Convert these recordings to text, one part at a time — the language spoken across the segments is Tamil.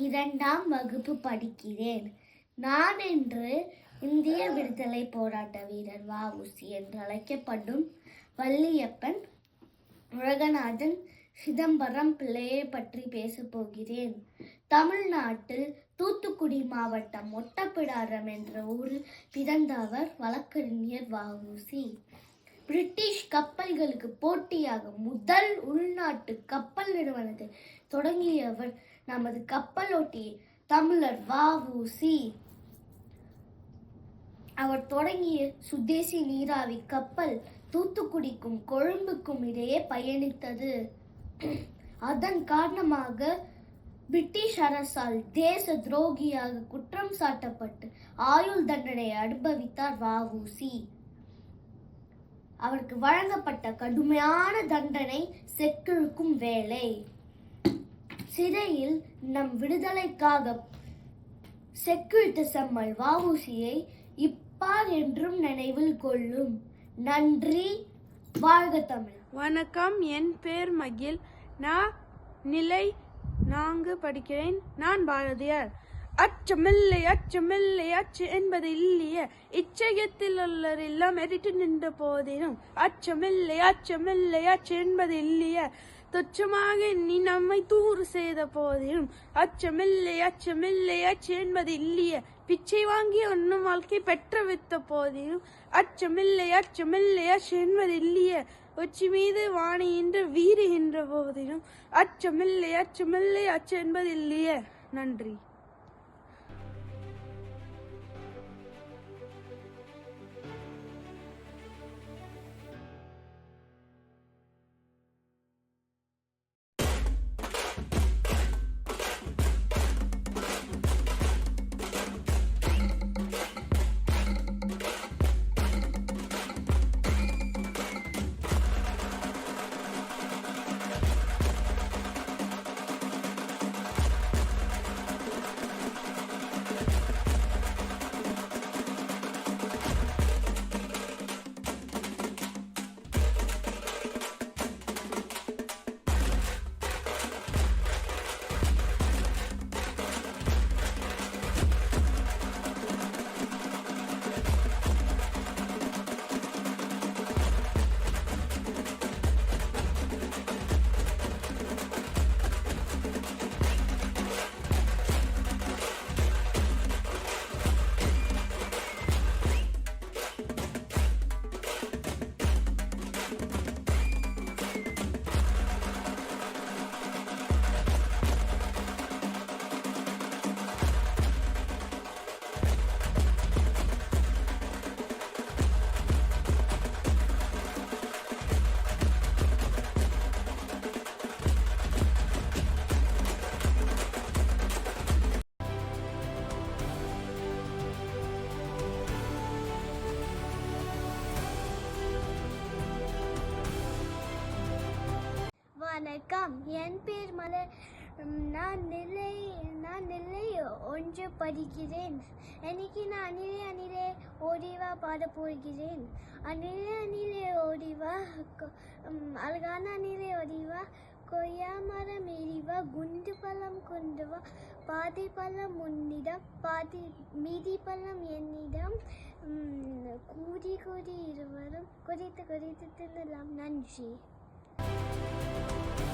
இரண்டாம் வகுப்பு படிக்கிறேன். நான் என்று இந்திய விடுதலை போராட்ட வீரர் வஉசி என்று அழைக்கப்படும் வள்ளியப்பன் உலகநாதன் சிதம்பரம் பிள்ளையை பற்றி பேசப்போகிறேன் தமிழ்நாட்டில் தூத்துக்குடி மாவட்டம் ஒட்டப்பிடாரம் என்ற ஊரில் பிறந்தவர் வழக்கறிஞர் வஉசி பிரிட்டிஷ் கப்பல்களுக்கு போட்டியாக முதல் உள்நாட்டு கப்பல் நிறுவனத்தை தொடங்கியவர் நமது கப்பலோட்டி தமிழர் வஉசி அவர் தொடங்கிய சுதேசி நீராவி கப்பல் தூத்துக்குடிக்கும் கொழும்புக்கும் இடையே பயணித்தது. அதன் காரணமாக பிரிட்டிஷ் அரசால் தேச துரோகியாக குற்றம் சாட்டப்பட்டு ஆயுள் தண்டனை அனுபவித்தார் வஉசி அவருக்கு வழங்கப்பட்ட கடுமையான தண்டனை செக்கிழுக்கும் வேலை. சிறையில் நம் விடுதலைக்காக செக்கிழுத்த செம்மல் வஉசியை இப்பார் என்றும் நினைவில் கொள்ளும். நன்றி. வாழ்க தமிழ். வணக்கம். என் பேர் மகில். நான் நிலை நான்கு படிக்கிறேன். நான் பாரதியார். அச்சமில்லை அச்சமில்லை அச்சு என்பது இல்லையே. இச்சயத்தில் உள்ளர் எல்லாம் எரிட்டு நின்ற போதிலும் அச்சமில்லை அச்சமில்லை அச்சு என்பது இல்லையே. துச்சமாக நீ நம்மை தூறு செய்த போதிலும் அச்சமில்லை அச்சமில்லை அச்சு என்பது இல்லையே. பிச்சை வாங்கி ஒன்னும் வாழ்க்கை பெற்ற வித்த போதிலும் அச்சமில்லை அச்சமில்லை அச்சு என்பது இல்லையே. உச்சி மீது வாணியின்று வீறுகின்ற போதிலும் அச்சமில்லை அச்சமில்லை அச்சு என்பது இல்லையே. நன்றி. வணக்கம் என் பேர் மலர். நான் நிலை நான் நிலை ஒன்று படிக்கிறேன் எனக்கு நான் அணிலே அணிலே ஓடிவா பாட போகிறேன். அணிலே அணிலே ஓடிவா அழகான அணிலே ஓடிவா கொய்யா மரம் எரிவா குண்டு பழம் கொண்டு வா பாதி பழம் உன்னிடம் பாதி மீதி பழம் என்னிடம். கூடி கூடி இருவரும் குறித்து குறித்து தின்னலாம் நன்றி.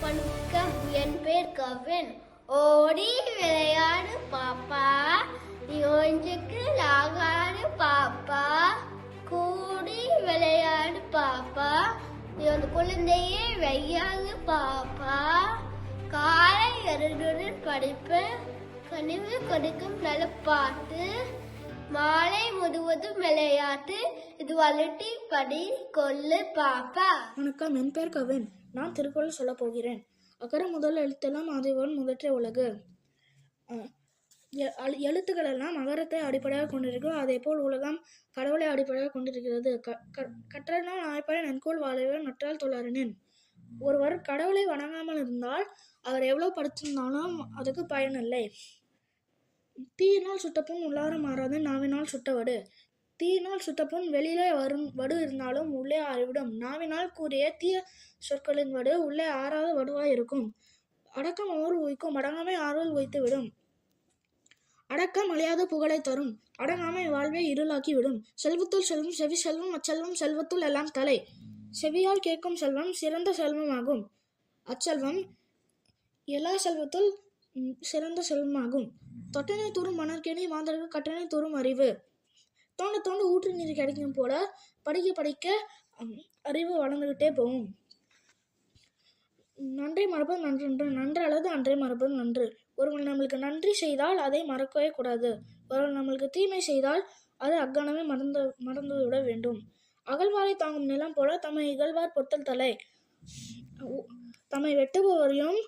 வணக்கம் என் பேர் கவின். ஓடி விளையாடு பாப்பா. நீ ஒன்றுக்கு பாப்பா. கூடி விளையாடு பாப்பா. நீ ஒரு குழந்தையே வையாது பாப்பா. காலை எருடன் படிப்பு கனிவு கொடுக்கும் நல்ல பாட்டு மாலை முழுவதும் விளையாட்டு இது வளர்த்தி படி கொல்லு பாப்பா. வணக்கம் என் பேர் கவின். நான் திருக்குறள் சொல்லப் போகிறேன். அகர முதல் எழுத்தெல்லாம் அதுவன் முதற்றே உலகு. எ- அழு- எழுத்துக்கள் எல்லாம் அகரத்தை அடிப்படையாக கொண்டிருக்கும் அதே போல் உலகம் கடவுளை அடிப்படையாக கொண்டிருக்கிறது. க- க- கற்றனால் ஆய்ப்பாய் நன்கோள் வாழவே நற்றால் தொழறினேன் ஒருவர் கடவுளை வணங்காமல் இருந்தால் அவர் எவ்வளவு படிச்சிருந்தாலும் அதுக்கு பயனில்லை தீயினால் சுட்டப்பும் உள்ளார மாறாது நாவினால் சுட்டவடு. தீயினால் சுட்டப்புண் வெளியிலே வரும் வடு இருந்தாலும் உள்ளே ஆறிவிடும். நாவினால் கூறிய தீய சொற்களின் வடு உள்ளே ஆறாத வடுவாய் இருக்கும். அடக்கம் ஓர் உய்க்கும் அடங்காமை ஆறுதல் உய்த்து விடும் அடக்கம் அழியாத புகழை தரும். அடங்காமை வாழ்வை இருளாக்கி விடும் செல்வத்துள் செல்வம் செவி செல்வம் அச்செல்வம் செல்வத்துள் எல்லாம் தலை. செவியால் கேட்கும் செல்வம் சிறந்த செல்வமாகும். அச்செல்வம் எல்லா செல்வத்துள் சிறந்த செல்வமாகும். தொட்டனை தூரும் மணற்கேணி மாந்தருக்கு கட்டணை தூரும் அறிவு. தோண்ட தோண்ட ஊற்று நீர் கிடைக்கும் போல படிக்க படிக்க அறிவு வளர்ந்துக்கிட்டே போகும். நன்றி மறப்பது நன்றன்று நன்று அல்லது அன்றை மறப்பது நன்று. ஒருவன் நம்மளுக்கு நன்றி செய்தால் அதை மறக்கவே கூடாது. ஒருவன் நம்மளுக்கு தீமை செய்தால் அது அக்கணமே மறந்து மறந்து விட வேண்டும். அகழ்வாரை தாங்கும் நிலம் போல தம்மை இகழ்வார் பொத்தல் தலை. தம்மை வெட்டுபவரையும்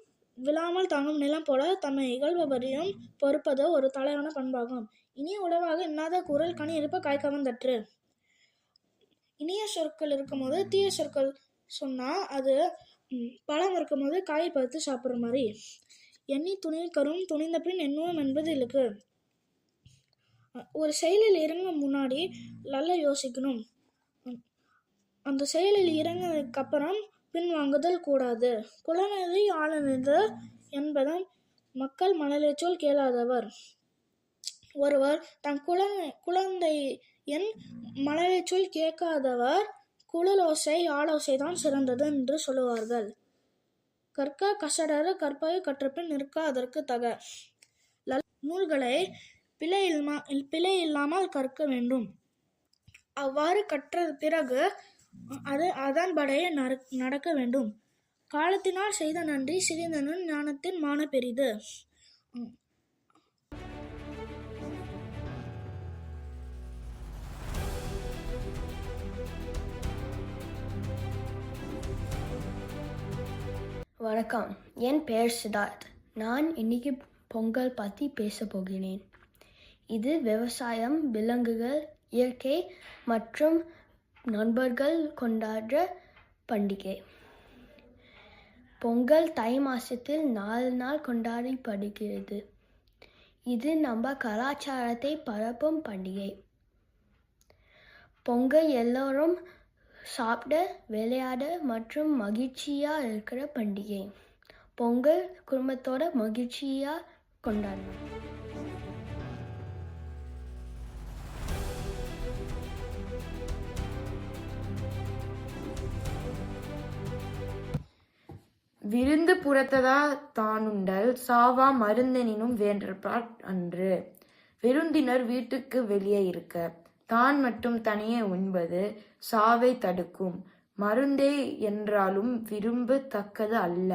விழாமல் தாங்கும் நிலம் போல தம்மை இகழ்பவரையும் பொறுப்பது ஒரு தலையான பண்பாகும். இனிய உடவாக இன்னாத குரல் கனி இருப்ப காய்க்கவன் தற்று. இனிய சொற்கள் இருக்கும்போது தீய சொற்கள் சொன்னால் அது பழம் பழம் இருக்கும்போது காய் பறித்து சாப்பிட்ற மாதிரி எண்ணி துணி கரும் துணிந்த பின் எண்ணுவோம் என்பது இருக்கு ஒரு செயலில் இறங்க முன்னாடி நல்லா யோசிக்கணும். அந்த செயலில் இறங்கினதுக்கு பின்வாங்குதல் பின் வாங்குதல் கூடாது குழந்தை ஆளுநர் என்பதன் மக்கள் மனலேச்சொல் கேளாதவர். ஒருவர் தன் குழந்தை குழந்தையின் மலரைச்சொல் கேட்காதவர் குழலோசை ஆலோசை தான் சிறந்தது என்று சொல்லுவார்கள். கற்க கசடர கற்பவை கற்றபின் நிற்க அதற்கு தக. நூல்களை பிழை இல்லாம பிழை இல்லாமல் கற்க வேண்டும். அவ்வாறு கற்ற பிறகு அது அதன்படைய நடக்க வேண்டும். காலத்தினால் செய்த நன்றி சிறிதனும் ஞானத்தின் மான பெரிது. வணக்கம். என் பெயர் சித்தார்த். நான் இன்னைக்கு பொங்கல் பற்றி பேச போகிறேன். இது விவசாயம் விலங்குகள் இயற்கை மற்றும் நண்பர்கள் கொண்டாடுற பண்டிகை. பொங்கல் தை மாசத்தில் நாலு நாள் கொண்டாடப்படுகிறது. இது நம்ம கலாச்சாரத்தை பரப்பும் பண்டிகை. பொங்கல் எல்லோரும் சாப்பிட விளையாட மற்றும் மகிழ்ச்சியாக இருக்கிற பண்டிகை. பொங்கல் குடும்பத்தோட மகிழ்ச்சியாக கொண்டாடணும். விருந்து புறத்ததா தானுண்டல் சாவா மருந்தெனினும் வேண்டற்பாற் அன்று. விருந்தினர் வீட்டுக்கு வெளியே இருக்க தான் மட்டும் தனியே உண்பது சாவை தடுக்கும். மருந்தே என்றாலும் விரும்பத்தக்கது அல்ல.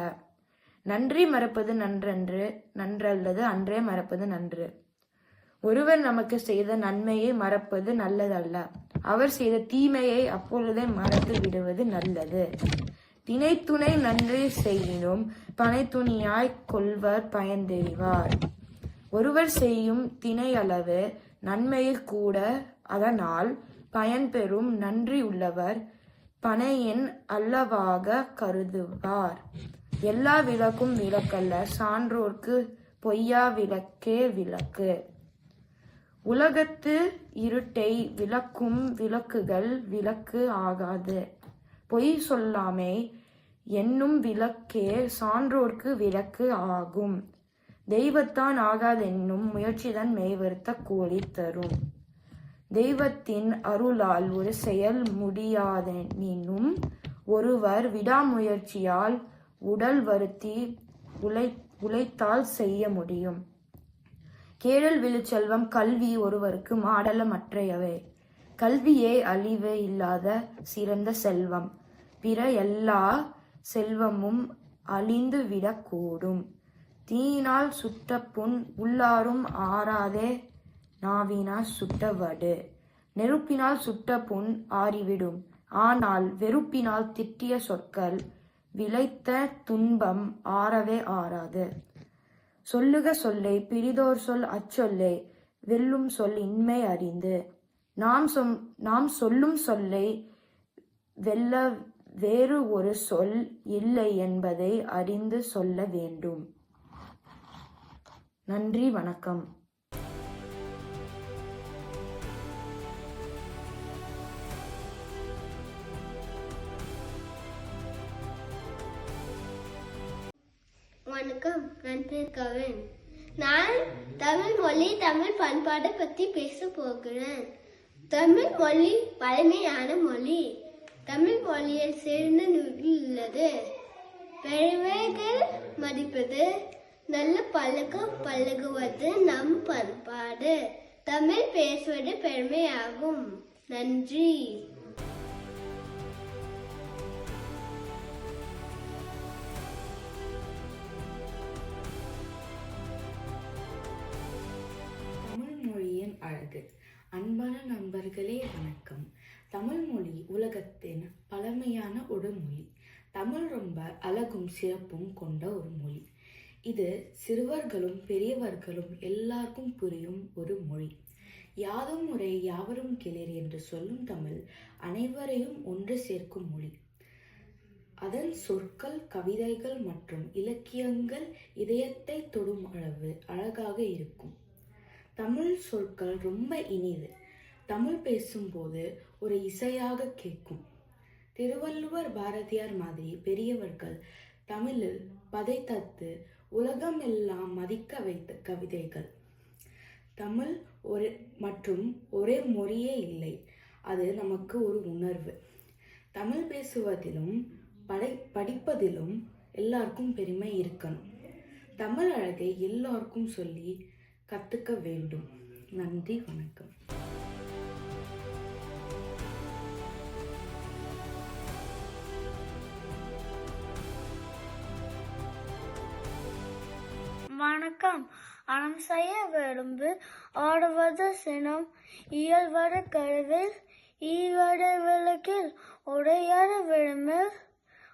நன்றி மறப்பது நன்றன்று நன்றல்லது அன்றே மறப்பது நன்று. ஒருவர் நமக்கு செய்த நன்மையை மறப்பது நல்லதல்ல. அவர் செய்த தீமையை அப்பொழுதே மறந்து விடுவது நல்லது. தினைத்துணை நன்றி செய்யினும் பனைத்துணியாய்க் கொள்வர் பயந்தெறிவார் ஒருவர் செய்யும் தினை அளவு நன்மையில் கூட அதனால் பயன்பெறும் நன்றி உள்ளவர் பனையின் அல்லவாக கருதுவார். எல்லா விளக்கும் விளக்கல்ல சான்றோர்க்கு பொய்யா விளக்கே விளக்கு. உலகத்து இருட்டை விளக்கும் விளக்குகள் விளக்கு ஆகாது. பொய் சொல்லாமை என்னும் விளக்கே சான்றோர்க்கு விளக்கு ஆகும். தெய்வத்தான் ஆகாதென்னும் முயற்சிதான் மெய்வருத்த கூலி தரும். தெய்வத்தின் அருளால் ஒரு செயல் முடியாதெனினும் ஒருவர் விடாமுயற்சியால் உடல் வருத்தி உழை உழைத்தால் செய்ய முடியும். கேழல் விழுச்செல்வம் கல்வி ஒருவருக்கு மாடலமற்றையவை. கல்வியே அழிவு இல்லாத சிறந்த செல்வம். பிற எல்லா செல்வமும் அழிந்து விடக்கூடும் தீயினால் சுட்ட புண் உள்ளாரும் ஆறாதே நாவினால் சுட்ட வடு நெருப்பினால் சுட்ட புண் ஆறிவிடும். ஆனால் வெறுப்பினால் திட்டிய சொற்கள் விளைத்த துன்பம் ஆறவே ஆறாது. சொல்லுக சொல்லை பிரிதோர் சொல் அச்சொல்லை வெல்லும் சொல் இன்மை அறிந்து. நாம் சொம் நாம் சொல்லும் சொல்லை வெல்ல வேறு ஒரு சொல் இல்லை என்பதை அறிந்து சொல்ல வேண்டும். நன்றி வணக்கம். வணக்கம் நான் பேர் கவின். நான் தமிழ் மொழி தமிழ் பண்பாடு பற்றி பேச போகிறேன். தமிழ் மொழி பழமையான மொழி. தமிழ் மொழியில் சேர்ந்த நூல் உள்ளது. பெருமைகள் மதிப்பது நல்ல பழக்கம் பழகுவது நம் பண்பாடு. தமிழ் பேசுவது பெருமையாகும். நன்றி. தமிழ் மொழியின் அழகு. அன்பான நண்பர்களே வணக்கம். தமிழ் மொழி உலகத்தின் பழமையான ஒரு மொழி. தமிழ் ரொம்ப அழகும் சிறப்பும் கொண்ட ஒரு மொழி. இது சிறுவர்களும் பெரியவர்களும் எல்லாருக்கும் புரியும் ஒரு மொழி. யாதும் முறை யாவரும் கிளர் என்று சொல்லும் தமிழ் அனைவரையும் ஒன்று சேர்க்கும் மொழி. அதன் சொற்கள் கவிதைகள் மற்றும் இலக்கியங்கள் இதயத்தை தொடும் அளவு அழகாக இருக்கும். தமிழ் சொற்கள் ரொம்ப இனிது. தமிழ் பேசும்போது ஒரு இசையாக கேட்கும். திருவள்ளுவர் பாரதியார் மாதிரி பெரியவர்கள் தமிழில் பதை தத்து உலகம் எல்லாம் மதிக்க வைத்த கவிதைகள். தமிழ் ஒரு மற்றும் ஒரே மொழியே இல்லை. அது நமக்கு ஒரு உணர்வு. தமிழ் பேசுவதிலும் படை படிப்பதிலும் எல்லாருக்கும் பெருமை இருக்கணும். தமிழ் அழகை எல்லாருக்கும் சொல்லி கற்றுக்க வேண்டும். நன்றி வணக்கம். வணக்கம். அறம் செய்ய விரும்பு ஆடுவது சினம் இயல்வது கருவில் ஈவடு விளக்கில் உடையாட விழுமில்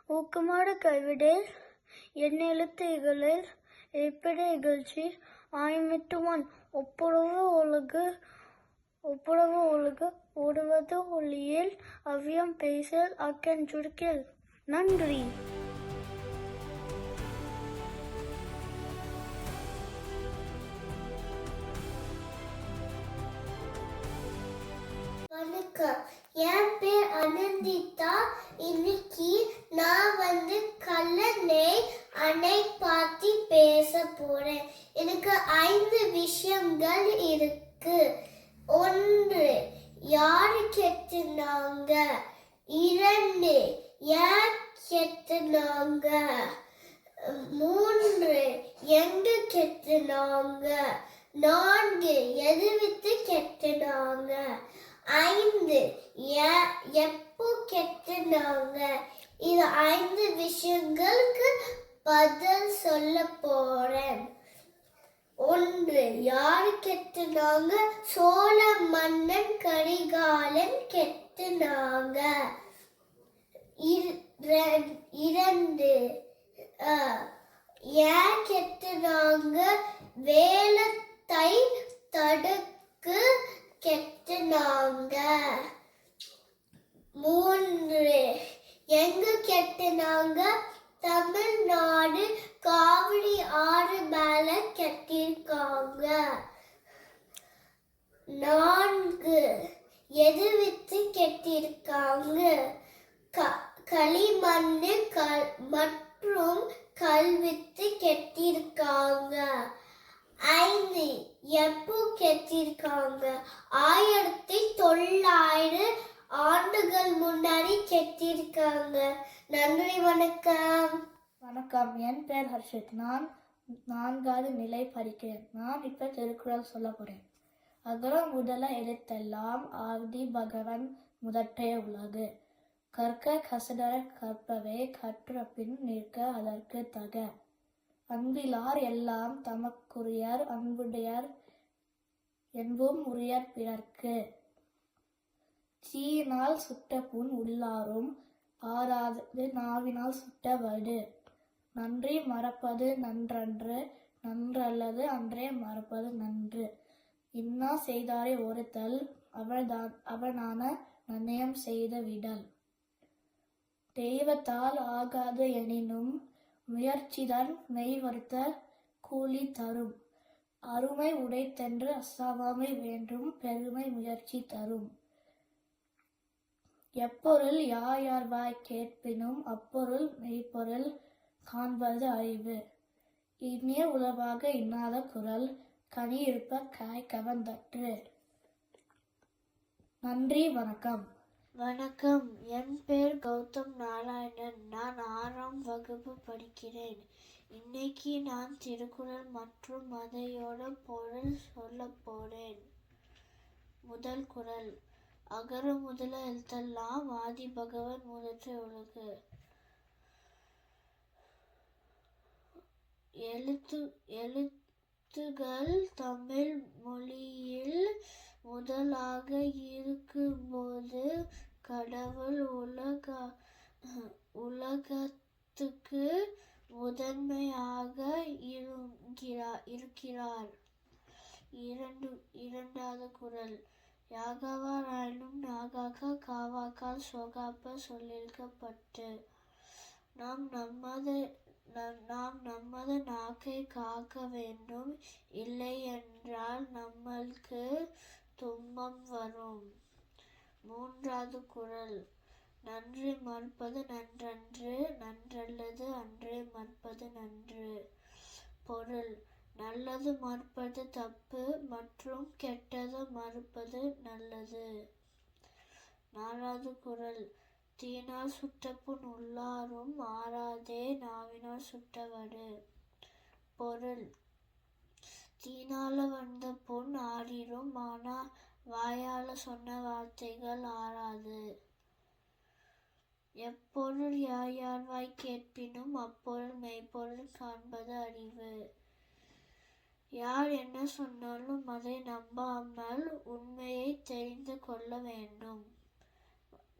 ஊக்கமாடு கைவிடேல் என் எழுத்துகளில் எப்படி இகழ்ச்சி ஆயமிட்டுவான் ஒப்புரவு ஒழுகு ஒப்புரவு ஒழுகு. ஓடுவது ஒளியில் அவ்வியம் பேசல் அக்கன் சுருக்கில் நன்றி. வணக்கம் என் பேர் அனந்திதா. இன்னைக்கு நான் வந்து கல்லணை அணை பத்தி பேச போறேன். எனக்கு ஐந்து விஷயங்கள் இருக்கு. ஒன்று யாரு கெட்டுனாங்க? இரண்டு ஏன் கெட்டுனாங்க? மூன்று எங்க கெட்டுனாங்க? நான்கு எது வித்து கெட்டுனாங்க? ஐந்து. எ- எப்போ கெட்டுனாங்க? இது ஐந்து விஷயங்களுக்கு பதில் சொல்ல போறேன். ஒன்று யார் கெட்டுனாங்க? சோழ மன்னன் கரிகாலன் கெட்டுனாங்க. இரண்டு ஏன் கெட்டுனாங்க? வேலத்தை தடுக்கு கெட்டுனாங்க மூன்று எங்க கெட்டுனாங்க தமிழ்நாடு காவிரி ஆறு மேல கட்டியிருக்காங்க. நான்கு எது வித்து கெட்டியிருக்காங்க? க- களிமண்ணு கல் மற்றும் கல் வித்து கெட்டியிருக்காங்க. ஐந்து எப்போ கெட்டியிருக்காங்க ஆயிரத்தி தொள்ளாயிரம் ஆண்டுகள் முன்னாடி கெத்திருக்காங்க நன்றி வணக்கம். வணக்கம். என் பேர் ஹர்ஷித். நான் நான்காவது நிலை படிக்கிறேன். நான் இப்போ திருக்குறள் சொல்ல போகிறேன் அகரம் முதல எழுத்தெல்லாம் ஆதி பகவன் முதற்றே உலகு கற்க கசடர கற்பவே கற்ற பின் நிற்க அதற்கு தக. அன்பிலார் எல்லாம் தமக்குரியர் அன்புடையர் என்பும் உரியர் பிறர்க்கு. தீயினால் சுட்ட புண் உள்ளாரும் ஆறாதது நாவினால் சுட்ட வடு. நன்றி மறப்பது நன்றன்று நன்றல்லது அன்றே மறப்பது நன்று. இன்னா செய்தாரை ஒருத்தல் அவள்தான் அவனான நன்னயம் செய்த விடல். தெய்வத்தால் ஆகாது எனினும் முயற்சிதான் மெய்வருத்த கூலி தரும். அருமை உடைத்தென்று அசாவாமை வேண்டும் பெருமை முயற்சி தரும். எப்பொருள் யார் யார் வாய் கேட்பினும் அப்பொருள் மெய்ப்பொருள் காண்பது அறிவு இனிய உளவாக இன்னாத குரல் கனி இருப்ப காய் கவர்ந்தற்று நன்றி வணக்கம். வணக்கம். என் பேர் கௌதம் நாராயணன். நான் ஆறாம் வகுப்பு படிக்கிறேன். இன்னைக்கு நான் திருக்குறள் மற்றும் அதையோட பொருள் சொல்ல போறேன். முதல் குரல் அகர முதல எழுத்தெல்லாம் ஆதி பகவன் முதற்ற உலகு எழுத்து எழுத்துகள் தமிழ் மொழியில் முதலாக இருக்கும்போது கடவுள் உலக உலகத்துக்கு முதன்மையாக இருக்கிறார் இருக்கிறார். இரண்டு இரண்டாவது குறள் யாகவாராயினும் நாகாக்க காவாக்கால் சோகாப்ப சொல்லிருக்கப்பட்டு நாம் நமது நம்- நாம் நமது நாக்கை காக்க வேண்டும் இல்லை என்றால் நம்மளுக்கு துன்பம் வரும். மூன்றாவது குறள் நன்றி மறுப்பது நன்றன்று நன்றல்லது அன்றே மறுப்பது நன்று. பொருள். நல்லது மறுப்பது தப்பு மற்றும் கெட்டது மறுப்பது நல்லது. நாலாவது குறள் தீனால் சுட்டப்புண் உள்ளாரும் ஆறாதே நாவினால் சுட்டவடு. பொருள். தீனால வந்த பொன் ஆறிடும் ஆனா வாயால சொன்ன வார்த்தைகள் ஆறாது. எப்பொருள் யார் யார் வாய் கேட்பினும் அப்பொருள் மெய்ப்பொருள் காண்பது அறிவு. யார் என்ன சொன்னாலும் அதை நம்பாமல் உண்மையை தெரிந்து கொள்ள வேண்டும்.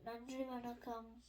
நன்றி வணக்கம்.